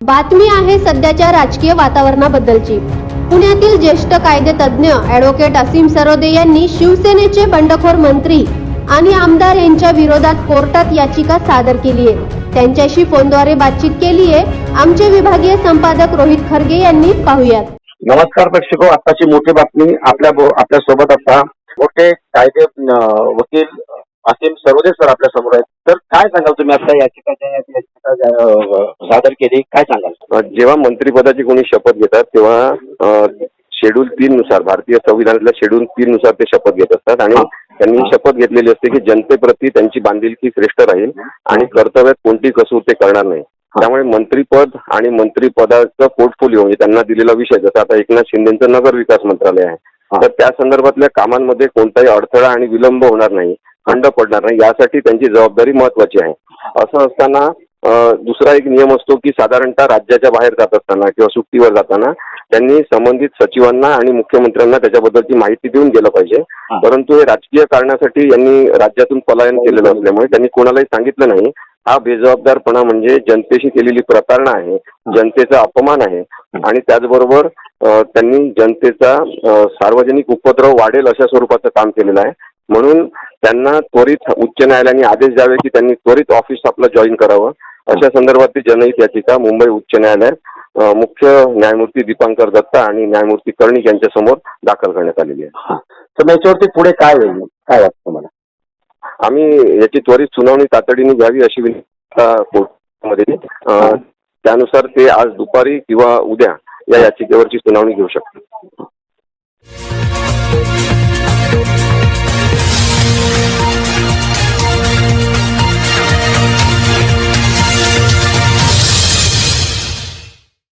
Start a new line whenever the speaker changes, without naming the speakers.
बातमी आहे सध्याच्या राजकीय वातावरणाबद्दलची. पुण्यातील ज्येष्ठ कायदे तज्ज्ञ ॲडव्होकेट असीम सरोदे यांनी शिवसेनेचे बंडखोर मंत्री आणि आमदार यांच्या विरोधात कोर्टात याचिका सादर केली आहे. त्यांच्याशी फोनद्वारे बातचीत केली आहे. आमचे विभागीय संपादक रोहित खरगे यांनी पाहुयात.
नमस्कार प्रेक्षको आताची मोठी बातमी आपल्या आपल्यासोबत आता मोठे कायदे वकील असीम सरोदे सर आपल्यासमोर आहेत. तर काय सांगाल तुम्ही आता याचिका सादर केली. काय सांगाल? जेव्हा मंत्रिपदाची कोणी शपथ घेतात तेव्हा शेड्यूल तीन नुसार भारतीय संविधानातल्या शेड्यूल तीन नुसार ते शपथ घेत असतात. आणि त्यांनी शपथ घेतलेली असते की जनतेप्रती त्यांची बांधिलकी श्रेष्ठ राहील आणि कर्तव्यात कोणती कसूर ते करणार नाही. त्यामुळे मंत्रीपद आणि मंत्रिपदाचं पोर्टफोलिओ म्हणजे त्यांना दिलेला विषय जसं आता एकनाथ शिंदेचं नगर विकास मंत्रालय आहे. तर त्या संदर्भातल्या कामांमध्ये कोणताही अडथळा आणि विलंब होणार नाही खंड पडणार नाही. यासाठी त्यांची जबाबदारी महत्वाची आहे. असं असताना दुसरा एक नियम असतो की साधारणतः राज्याच्या बाहेर जात असताना किंवा सुट्टीवर जाताना त्यांनी संबंधित सचिवांना आणि मुख्यमंत्र्यांना त्याच्याबद्दलची माहिती देऊन गेलं पाहिजे. परंतु हे राजकीय कारणासाठी यांनी राज्यातून पलायन केलेलं असल्यामुळे त्यांनी कोणालाही सांगितलं नाही. हा बेजबाबदारपणा म्हणजे जनतेशी केलेली प्रतारणा आहे जनतेचा अपमान आहे आणि त्याचबरोबर त्यांनी जनतेचा सार्वजनिक उपद्रव वाढेल अशा स्वरूपाचं काम केलेलं आहे. म्हणून त्यांना त्वरित उच्च न्यायालयाने आदेश द्यावे की त्यांनी त्वरित ऑफिस आपलं जॉईन करावं. अशा संदर्भातली जनहित याचिका मुंबई उच्च न्यायालयात मुख्य न्यायमूर्ती दीपांकर दत्ता आणि न्यायमूर्ती कर्णिक यांच्या समोर दाखल करण्यात आलेली आहे.
तर याच्यावरती पुढे काय होईल? काय वाटतं तुम्हाला?
आम्ही याची त्वरित सुनावणी तातडीने घ्यावी अशी कोर्टामध्ये. त्यानुसार ते आज दुपारी किंवा उद्या या याचिकेवरची सुनावणी घेऊ शकतात.